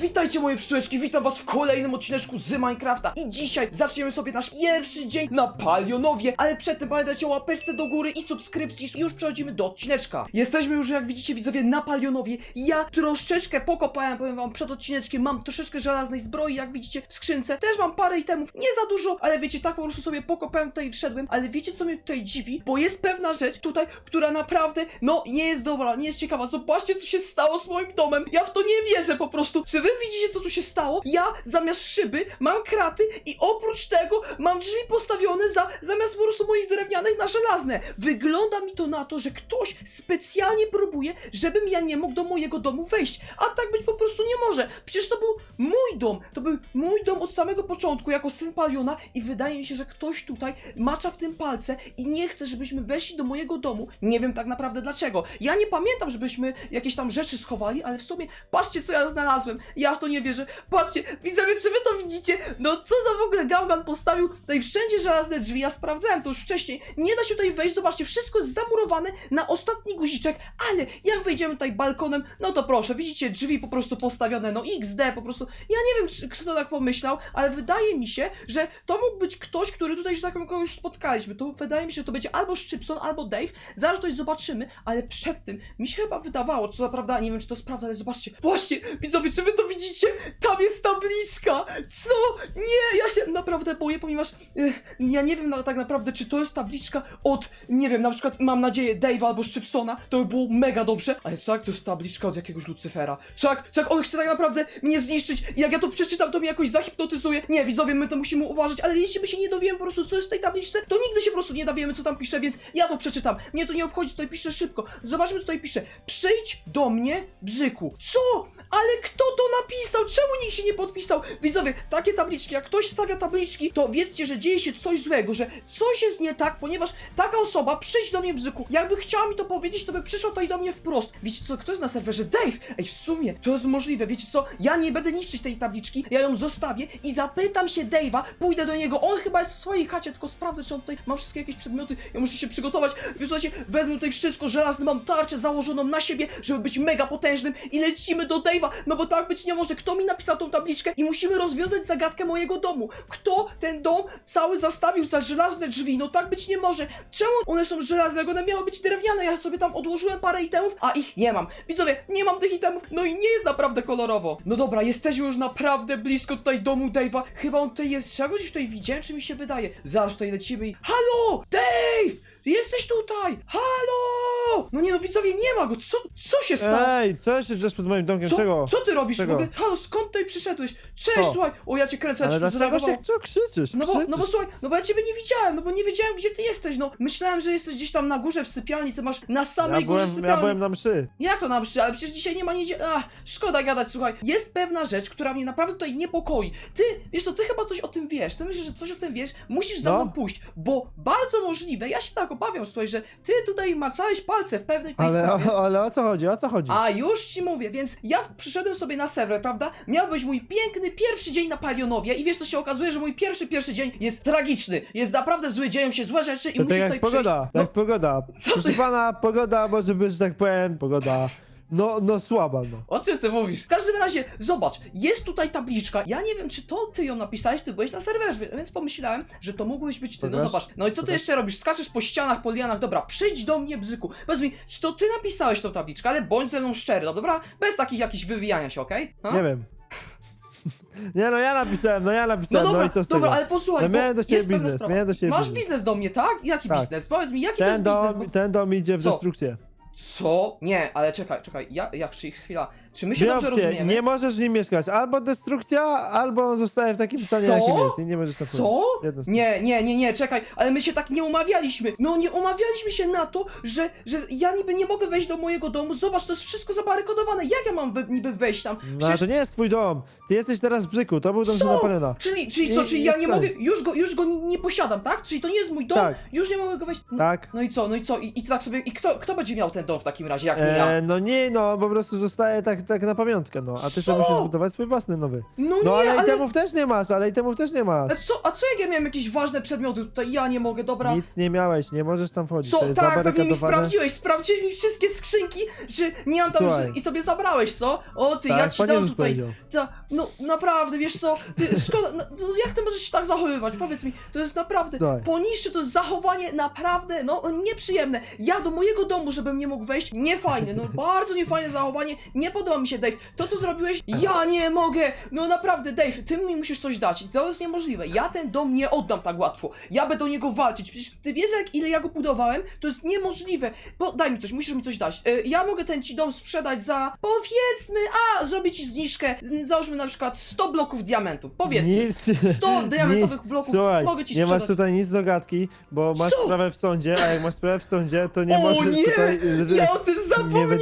Witajcie moje przyjaciółki, witam was w kolejnym odcineczku z Minecrafta. I dzisiaj zaczniemy sobie nasz pierwszy dzień na Palionowie, ale przedtem pamiętajcie o łapeczce do góry i subskrypcji. Już przechodzimy do odcineczka. Jesteśmy już jak widzicie widzowie na Palionowie, ja troszeczkę pokopałem, powiem wam przed odcineczkiem, mam troszeczkę żelaznej zbroi, jak widzicie w skrzynce, też mam parę itemów, nie za dużo, ale wiecie, tak po prostu sobie pokopałem tutaj i wszedłem, ale wiecie co mnie tutaj dziwi, bo jest pewna rzecz tutaj, która naprawdę, no nie jest dobra, nie jest ciekawa, zobaczcie co się stało z moim domem, ja w to nie wierzę po prostu, czy wy widzicie co tu się stało? Ja zamiast szyby mam kraty i oprócz tego mam drzwi postawione za, zamiast po prostu moich drewnianych na żelazne. Wygląda mi to na to, że ktoś specjalnie próbuje, żebym ja nie mógł do mojego domu wejść, a tak być po prostu nie może. Przecież to był mój dom, to był mój dom od samego początku jako syn Paliona i wydaje mi się, że ktoś tutaj macza w tym palce i nie chce, żebyśmy weszli do mojego domu. Nie wiem tak naprawdę dlaczego. Ja nie pamiętam, żebyśmy jakieś tam rzeczy schowali, ale w sumie patrzcie co ja znalazłem. Ja w to nie wierzę. Patrzcie, widzowie, czy wy to widzicie? No co za w ogóle gałgan postawił tutaj wszędzie żelazne drzwi. Ja sprawdzałem to już wcześniej. Nie da się tutaj wejść, zobaczcie, wszystko jest zamurowane na ostatni guziczek, ale jak wejdziemy tutaj balkonem, no to proszę, widzicie, drzwi po prostu postawione, no XD po prostu. Ja nie wiem, czy kto tak pomyślał, ale wydaje mi się, że to mógł być ktoś, który tutaj, że tak powiem, kogoś spotkaliśmy. To wydaje mi się, że to będzie albo Szczypson, albo Dave. Zaraz coś zobaczymy, ale przed tym mi się chyba wydawało, co za prawda, nie wiem, czy to sprawdza, ale zobaczcie. Właśnie, widzowie, czy wy to widzicie? Tam jest tabliczka! Co? Nie, ja się naprawdę boję, ponieważ eh, ja nie wiem na, tak naprawdę, czy to jest tabliczka od, nie wiem, na przykład mam nadzieję Dave'a albo Szczypsona, to by było mega dobrze, ale co jak to jest tabliczka od jakiegoś Lucyfera? Co jak, co jak on chce tak naprawdę mnie zniszczyć jak ja to przeczytam, to mnie jakoś zahipnotyzuje? Nie, widzowie, my to musimy uważać, ale jeśli my się nie dowiemy po prostu, co jest w tej tabliczce, to nigdy się po prostu nie dowiemy, co tam pisze, więc ja to przeczytam. Mnie to nie obchodzi, tutaj pisze szybko. Zobaczmy, co tutaj pisze. Przyjdź do mnie, bzyku. Co? Ale kto to napisał? Czemu nikt się nie podpisał? Widzowie, takie tabliczki, jak ktoś stawia tabliczki, to wiedzcie, że dzieje się coś złego, że coś jest nie tak, ponieważ taka osoba, przyjdź do mnie, bzyku, jakby chciała mi to powiedzieć, to by przyszła tutaj do mnie wprost. Wiecie co, kto jest na serwerze? Dave! Ej, w sumie, to jest możliwe, wiecie co? Ja nie będę niszczyć tej tabliczki, ja ją zostawię i zapytam się Dave'a, pójdę do niego, on chyba jest w swojej chacie, tylko sprawdzę, czy on tutaj ma wszystkie jakieś przedmioty, ja muszę się przygotować, słuchajcie, wezmę tutaj wszystko żelazne, mam tarczę założoną na siebie, żeby być mega potężnym i lecimy do Dave'a, no bo tak być nie może, kto mi napisał tą tabliczkę? I musimy rozwiązać zagadkę mojego domu, kto ten dom cały zastawił za żelazne drzwi, no tak być nie może, czemu one są żelazne, one miały być drewniane, ja sobie tam odłożyłem parę itemów, a ich nie mam, widzowie, nie mam tych itemów, no i nie jest naprawdę kolorowo, no dobra, jesteśmy już naprawdę blisko tutaj domu Dave'a, chyba on tutaj jest, czy ja go gdzieś tutaj widziałem, czy mi się wydaje, zaraz tutaj lecimy i, halo, Dave, jesteś tutaj, halo, no nie no widzowie, nie ma go, co, co się stało? Ej, co się drzesz pod moim domkiem? Co, Czego? co ty robisz Czego? w ogóle? Halo, skąd tutaj przyszedłeś? Cześć, Co? słuchaj! O, ja cię kręcę, ja Ale ci tu dlaczego zareagowałem. się, co krzyczysz? No bo, no bo Krzyczysz. słuchaj, no bo ja ciebie nie widziałem, no bo nie wiedziałem gdzie ty jesteś, no myślałem, że jesteś gdzieś tam na górze w sypialni, ty masz na samej ja górze byłem, sypialni. ja byłem na mszy. Jak to na mszy? Ale przecież dzisiaj nie ma niedzieli. Ach, szkoda gadać, słuchaj. Jest pewna rzecz, która mnie naprawdę tutaj niepokoi. Ty, wiesz co, ty chyba coś o tym wiesz. Ty myślisz, że coś o tym wiesz? Musisz za No. mną pójść, bo bardzo możliwe, ja się tak obawiam, słuchaj, że ty tutaj maczałeś palce w pewnej tej Ale, sprawie. o, ale o co chodzi? O co chodzi? A już ci mówię, więc ja przyszedłem sobie na serwer, prawda? Miał być mój piękny pierwszy dzień na Palionowie i wiesz co się okazuje, że mój pierwszy pierwszy dzień jest tragiczny. Jest naprawdę zły, dzieją się złe rzeczy i to tak musisz jak tutaj pogoda, przyjść. No, jak pogoda. Co ty- Proszę pana, pogoda może być, że tak powiem, pogoda, no, no słaba, no. O czym ty mówisz? W każdym razie, zobacz, jest tutaj tabliczka. Ja nie wiem, czy to ty ją napisałeś, ty byłeś na serwerze, więc pomyślałem, że to mógłbyś być ty. No Pokaż. zobacz. No i co ty Pokaż. jeszcze robisz? Skaczesz po ścianach, po lianach. Dobra, przyjdź do mnie, bzyku. Powiedz mi, czy to ty napisałeś tą tabliczkę, ale bądź ze mną szczery, no dobra? Bez takich jakichś wywijania się, okej? Ha? Nie wiem. Nie no, ja napisałem, no ja No napisałem, no, dobra, i co z dobra, tego? ale posłuchaj, No bo miałem do ciebie jest pewna biznes, sprawa. miałem do ciebie Masz biznes. biznes do mnie, tak? Jaki Tak. biznes? Powiedz mi, jaki to Ten jest biznes? dom, Bo... ten dom idzie w Co? destrukcję. Co? Nie, ale czekaj, czekaj, ja, jak, czy chwila, czy my się Dwie dobrze opcje, rozumiemy? nie możesz w nim mieszkać, albo destrukcja, albo on zostaje w takim stanie, Co? jakim jest. I nie możesz tam Co? wchodzić. Jedno z tych. Nie, nie, nie, nie, czekaj, ale my się tak nie umawialiśmy. No nie umawialiśmy się na to, że, że ja niby nie mogę wejść do mojego domu. Zobacz, to jest wszystko zabarykodowane. Jak ja mam we, niby wejść tam? No ale to nie jest twój dom. Ty jesteś teraz w Brzyku, to był dom Co? Palena. Czyli, czyli co, czyli nie ja nie stoi. mogę, już go, już go nie, posiadam, tak? Czyli to nie jest mój dom, Tak. już nie mogę go wejść. No, Tak? no i co, no i co? I, i tak sobie, i kto, kto będzie miał ten dom w takim razie, jak nie ja? E, no nie, no po prostu zostaje tak, tak na pamiątkę, no. A ty Co? sobie musisz zbudować swój własny nowy. No, No nie, ale ale... itemów też nie masz, ale itemów też nie masz. A co, a co jak ja miałem jakieś ważne przedmioty tutaj? Ja nie mogę, dobra. Nic nie miałeś, nie możesz tam wchodzić. Co? to jest Tak, pewnie mi zabarykadowane. sprawdziłeś. Sprawdziłeś mi wszystkie skrzynki, że nie mam tam Słuchaj. i sobie zabrałeś, co? O ty, Tak, ja ci Pan dam Jezus tutaj. powiedział. Ta, no naprawdę, wiesz co? Ty, szkoda, no, no, jak ty możesz się tak zachowywać? Powiedz mi, to jest naprawdę Słuchaj. poniższe, to jest zachowanie naprawdę, no nieprzyjemne. Ja do mojego domu, żebym nie mógł wejść, niefajne, no bardzo niefajne zachowanie, nie podoba mi się, Dave. To, co zrobiłeś, ja nie mogę. No naprawdę, Dave, ty mi musisz coś dać. To jest niemożliwe. Ja ten dom nie oddam tak łatwo. Ja będę o niego walczyć. Przecież ty wiesz, jak ile ja go budowałem? To jest niemożliwe. Bo daj mi coś, musisz mi coś dać. E, ja mogę ten ci dom sprzedać za, powiedzmy, a, zrobię ci zniżkę, załóżmy na przykład 100 bloków diamentów. Powiedzmy. Nic. 100 diamentowych bloków Słuchaj, mogę ci nie sprzedać. masz tutaj nic do gadki, bo masz Co? sprawę w sądzie, a jak masz sprawę w sądzie, to nie o możesz nie! tutaj... y, Ja o tym zapomniałem!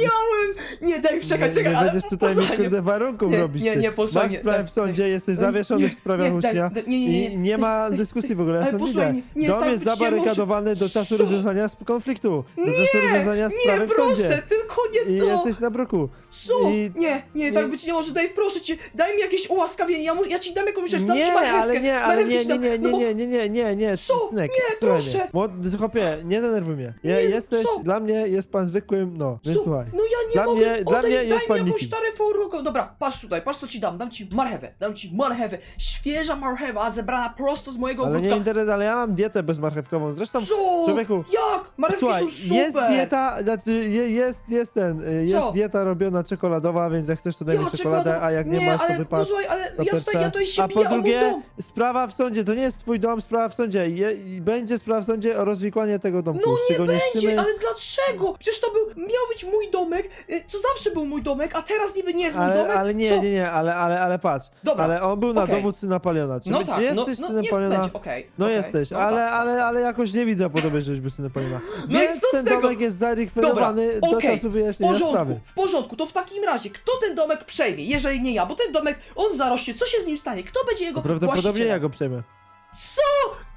Nie, daj, czekaj, czekaj, ale będziesz tutaj posłuchaj, kurde warunków Nie, robić. nie, ty. nie, posłuchaj, Masz nie, sprawę w sądzie, jesteś zawieszony nie, w sprawach nie, ucznia daj, nie, nie, nie, i nie ma dyskusji w ogóle, ja Ale stąd posłuchaj, idę. nie, Dom tak jest być nie zabarykadowany do czasu Co? rozwiązania sp- konfliktu, do czasu rozwiązania sprawy Nie, w sądzie. proszę, tylko nie I to! jesteś na bruku. Co? i- Nie, nie, tak i- być nie może, daj, proszę cię, daj mi jakieś ułaskawienie, ja, mu, ja ci dam jakąś rzecz, dam ci Nie, marchewkę, ale nie, ale marchewki nie, ci nie, dam, nie, no nie, bo- nie, nie, nie, nie, nie, Co? Snek, Nie, słuchaj proszę. Młody, chłopie, nie denerwuj mnie. Je, Nie, jesteś, co? dla mnie jest pan zwykłym, no, więc Co? słuchaj. No ja nie Dla mogę, mnie- dla oddaj, mnie daj jest mi pan jakąś nikim. taryfę Dobra, patrz tutaj, patrz co ci dam, dam ci marchewę, dam ci marchewę, świeża marchewa, zebrana prosto z mojego Ale nie ogródka. interesuje, ale ja mam dietę bezmarchewkową, zresztą Co? człowieku, Jak? Marchewki Słuchaj, są super! jest dieta, znaczy je, jest, jest ten, y, jest Co? dieta robiona czekoladowa, więc jak chcesz to daj mi czekoladę, a jak nie, masz to ale, wypadł. Posłuchaj, ale ja tutaj, ja tutaj się A biję po o mój drugie, dom. sprawa w sądzie, to nie jest twój dom, sprawa w sądzie. Je, i będzie sprawa w sądzie o rozwikłanie tego domku. No nie będzie, ale dlaczego? Przecież to był, miał być mój domek, y, to zawsze był mój domek, a teraz niby nie jest mój Ale, domek? ale nie, Co? nie, nie, ale, ale, ale patrz. Dobra, Ale on był na okej. dowód syna Paliona. Czy, No tak, no, jesteś no synem niech Paliona? będzie, okej. No okej, jesteś, no ale, tak. ale, ale jakoś nie widzę podoby, żebyś synem Paliona. No i Więc co z ten tego? domek jest Dobra, zarekwirowany do okej, czasu w wyjaśnienia porządku, sprawy. w porządku, to w takim razie, kto ten domek przejmie, jeżeli nie ja, bo ten domek, on zarośnie, co się z nim stanie, kto będzie jego Prawdopodobnie właścicielem? ja go przejmę. Co?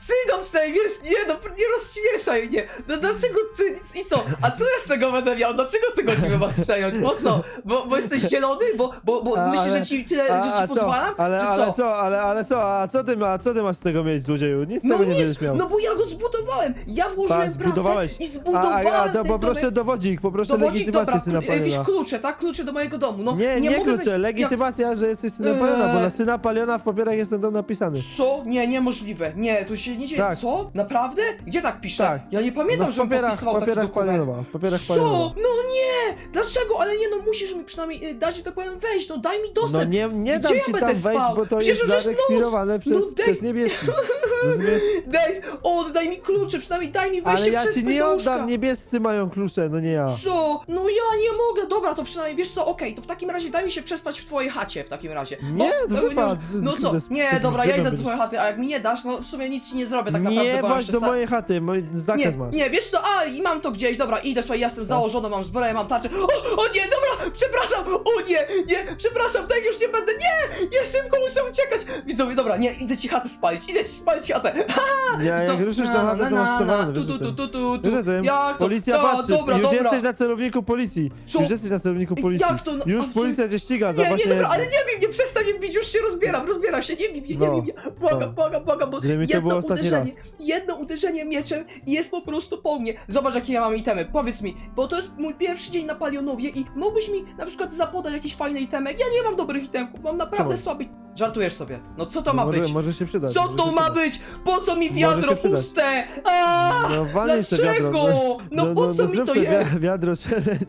Ty go przejmiesz? Nie no, nie rozśmieszaj mnie. No dlaczego ty, nic- i co? A co ja z tego będę miał? Dlaczego ty go niby masz przejąć? Po co? Bo, bo jesteś zielony? Bo, bo, bo A, myślisz, ale- że ci tyle, A, że a ci pozwalam? Ale, Czy ale co? Ale, ale co? A co ty, ma, co ty masz z tego mieć, złodzieju? Nic z No tego nie nic, będziesz miał. no bo ja go zbudowałem. Ja włożyłem Tak, pracę zbudowałeś. i a, zbudowałem a, a to ten poproszę domek. dowodzik, poproszę Dowodzik, legitymację dobra, syna jakieś Paliona. klucze, tak? Klucze do mojego domu. No, Nie, nie, mogę klucze, wy- legitymacja, że jesteś synem Eee. Paliona, bo na syna Paliona w papierach jest ten dom napisany. Jak? Co? Nie, niemożliwe. Nie, tu się nie dzieje. Tak. Co? Naprawdę? Gdzie tak pisze? Tak. Ja nie pamiętam, no, w żebym papierach, w podpisywał taki papierach dokument. W papierach Co? No nie! Dlaczego? Ale nie no, musisz mi przynajmniej y, dać, że tak powiem, wejść, no daj mi dostęp. No nie, nie Gdzie dam ja ci będę tam wejść, spał? bo to Przecież jest już jest noc. zarekwirowane No przez, daj- przez niebieski. Rozumiesz? Dave, oddaj mi klucze, przynajmniej daj mi wejście Ale ja przez ci nie oddam, niebiescy mają klucze, no nie ja. Co? No ja nie mogę, dobra, to przynajmniej wiesz co, okej, to w takim razie daj mi się przespać w twojej chacie w takim razie. Nie, to tego wypad. może- No co? Nie, dobra, ja idę do twojej chaty, a jak mi nie dasz, no w sumie nic ci nie zrobię tak naprawdę, Nie bo mam jeszcze do sa- mojej chaty, mój zakaz Nie, masz. nie, wiesz co, a i mam to gdzieś, dobra, idę, słuchaj, ja jestem założony, mam zbroję, mam tarczę. O, o nie, dobra, przepraszam, o nie, nie, przepraszam, tak już nie będę, nie, nie, szybko muszę uciekać. Widzowie, dobra, nie, idę ci chatę spalić, idę ci spalić chatę. Ja, I co? jak ruszysz Na, na, chaty, to na, masz na, przewalone, tu, tu, tu, tu, tu? Jak to? Policja Da, patrzy, dobra, już dobra. jesteś na celowniku policji. Co? Już jesteś na celowniku policji. Jak to? No, Już policja cię ściga za Nie, właśnie... nie, dobra, ale nie bij mnie, przestań mnie bić, już się rozbieram, rozbieram się, nie bij mnie, nie No, bij mnie. Błagam, no. błagam, błagam, bo Żeby mi to jedno było ostatni uderzenie, jedno uderzenie mieczem i jest po prostu po mnie. Zobacz, jakie ja mam itemy, powiedz mi, bo to jest mój pierwszy dzień na Palionowie i mógłbyś mi na przykład zapodać jakiś fajny itemek? Ja nie mam dobrych itemków, mam naprawdę Czemu? słaby... Żartujesz sobie. No co to No ma może, być? Może się przydać. Co może to się ma przydać. być? Po co mi wiadro się przydać. puste? A, No walnij Dlaczego? wiadro. No po co mi zrób to sobie jest? wi- Wiadro challenge.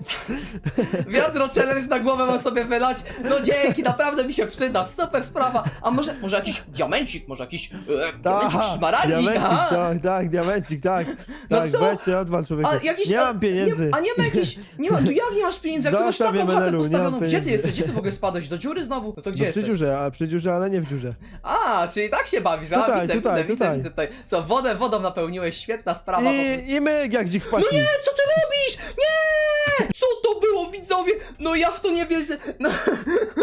Wiadro challenge na głowę mam sobie wylać. No dzięki, naprawdę mi się przyda. Super sprawa. A może, może jakiś diamencik, może jakiś e, diamencik, szmaragdzik, diamencik, aha. tak, tak, diamencik, tak. No tak, co? weź się odwal człowieku. A jakiś, nie a, mam pieniędzy. Nie, a nie ma jakiś, nie ma, no jak nie masz pieniędzy, jak ty masz Zostaw taką mnie, chatę Menelu, nie postawioną, gdzie ty pieniędzy. jesteś, gdzie ty w ogóle spadłeś, do dziury znowu? No to gdzie no przy jesteś? dziurze, a przy dziurze, ale nie w dziurze. A, czyli tak się bawisz, a Tutaj, widzę, tutaj, widzę, tutaj. widzę, tutaj. Co, wodę wodą napełniłeś, świetna sprawa po prostu. I, I my jak dzik w paśni. Nie, co ty robisz? Nie! Widzowie, no ja w to nie wierzę. No,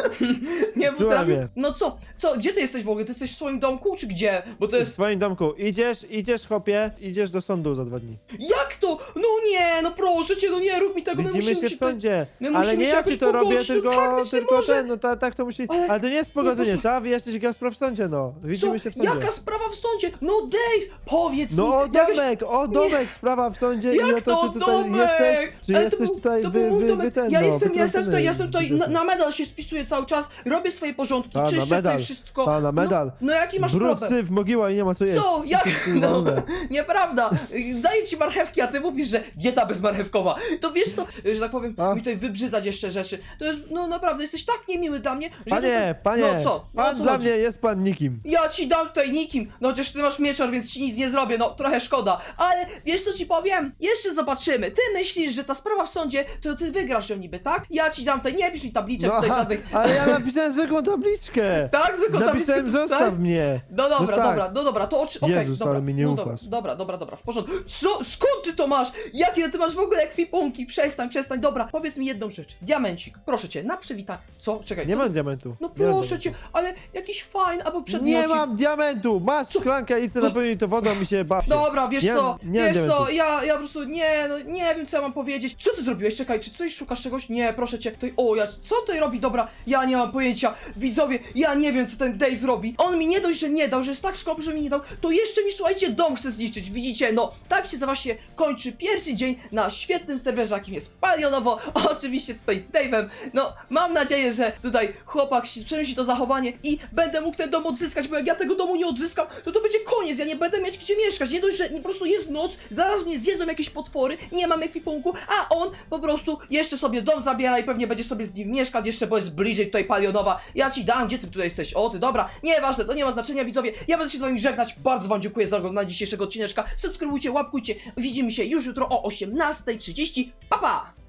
nie potrafię. No co, co, gdzie ty jesteś w ogóle? Ty jesteś w swoim domku, czy gdzie? Bo to W jest... swoim domku. Idziesz, idziesz, chopie, idziesz do sądu za dwa dni. Jak to? No nie, no proszę cię, no nie rób mi tego, my Widzimy musimy się w tutaj- sądzie. my Ale musimy nie się ja jakoś ci to robię, pogodzić, no tylko, tak być nie tylko może. ten, no ta, tak to musi. Ale- Ale, to nie jest pogodzenie, posłuchaj. trzeba wyjaśnić Gaspro w sądzie, no. Widzimy się w sądzie. Jaka sprawa w sądzie? No Dave, powiedz No mi, o jakaś- domek, o domek, sprawa w sądzie i Jak o to, to czy tutaj domek? jesteś, czy Ale jesteś to był, tutaj to wy, był mój wy, domek. wy ten, ja no, jestem, ja jestem tutaj, ja jestem tutaj, na, na medal się spisuję cały czas, robię swoje porządki, Ta, na czyszczę tutaj wszystko. Na medal. No, no jaki masz problem? syf, mogiła i nie ma co jeść. Co? Jak? No, nieprawda. Daję ci marchewki, a ty mówisz, że dieta bezmarchewkowa. To wiesz co, że tak powiem, A? mi tutaj wybrzydzać jeszcze rzeczy. To jest, no naprawdę, jesteś tak niemiły dla mnie, że... Panie, to, panie, No co? No, o pan co dla chodzi? mnie jest pan nikim. Ja ci dam tutaj nikim. No chociaż ty masz mieczar, więc ci nic nie zrobię. No trochę szkoda. Ale wiesz co ci powiem? Jeszcze zobaczymy. Ty myślisz, że ta sprawa w sądzie, to ty wygrasz ją niby, tak? Ja ci dam tutaj, nie pisz mi tabliczek No, tutaj żadnych. ale ja napisałem zwykłą tabliczkę. Tak, zwykłą tabliczkę Napisałem, tu pisałeś? zostaw mnie. No dobra, No tak. dobra, no dobra, to oczy... okej, Jezus, dobra, ale mi nie no ufasz. dobra, dobra, dobra, dobra, w porządku. Co? Skąd ty to masz? Jakie ty masz w ogóle ekwipunki? Przestań, przestań, dobra, powiedz mi jedną rzecz. Diamencik, proszę cię, na przywitanie. Co? Czekaj, Nie co mam diamentu. No Nie mam proszę cię, diamentu. ale jakiś fajny albo przedmiocik. Nie mam diamentu! Masz szklankę i chcę napełnić to wodą i się bawię. Dobra, wiesz Nie co, nie wiesz co, ja, ja po prostu nie, no nie wiem co ja mam powiedzieć. Co ty zrobiłeś? Czekaj, czy tutaj szukasz czegoś? Nie, proszę cię, tutaj, o, ja, co tutaj robi? Dobra, ja nie mam pojęcia. Widzowie, ja nie wiem co ten Dave robi. On mi nie dość, że nie dał, że jest tak skąp, że mi nie dał, to jeszcze mi, słuchajcie, dom chce zniszczyć. Widzicie, no, tak się za właśnie kończy pierwszy dzień na świetnym serwerze, jakim jest Palionowo. Oczywiście tutaj z Dave'em. No, mam nadzieję, że tutaj chłopak przemyśli to zachowanie i będę mógł ten dom odzyskać, bo jak ja tego domu nie odzyskam, to to będzie koniec, ja nie będę mieć gdzie mieszkać. Nie dość, że po prostu jest noc, zaraz mnie zjedzą jakieś potwory, nie mam ekwipunku, a on po prostu jeszcze sobie dom zabiera i pewnie będzie sobie z nim mieszkać jeszcze, bo jest bliżej tutaj Palionowa. Ja ci dam, gdzie ty tutaj jesteś? O, ty, dobra, nieważne, to nie ma znaczenia, widzowie. Ja będę się z wami żegnać. Bardzo wam dziękuję za oglądanie dzisiejszego odcineczka. Subskrybujcie, łapkujcie. Widzimy się już jutro o 18.30. Pa, pa!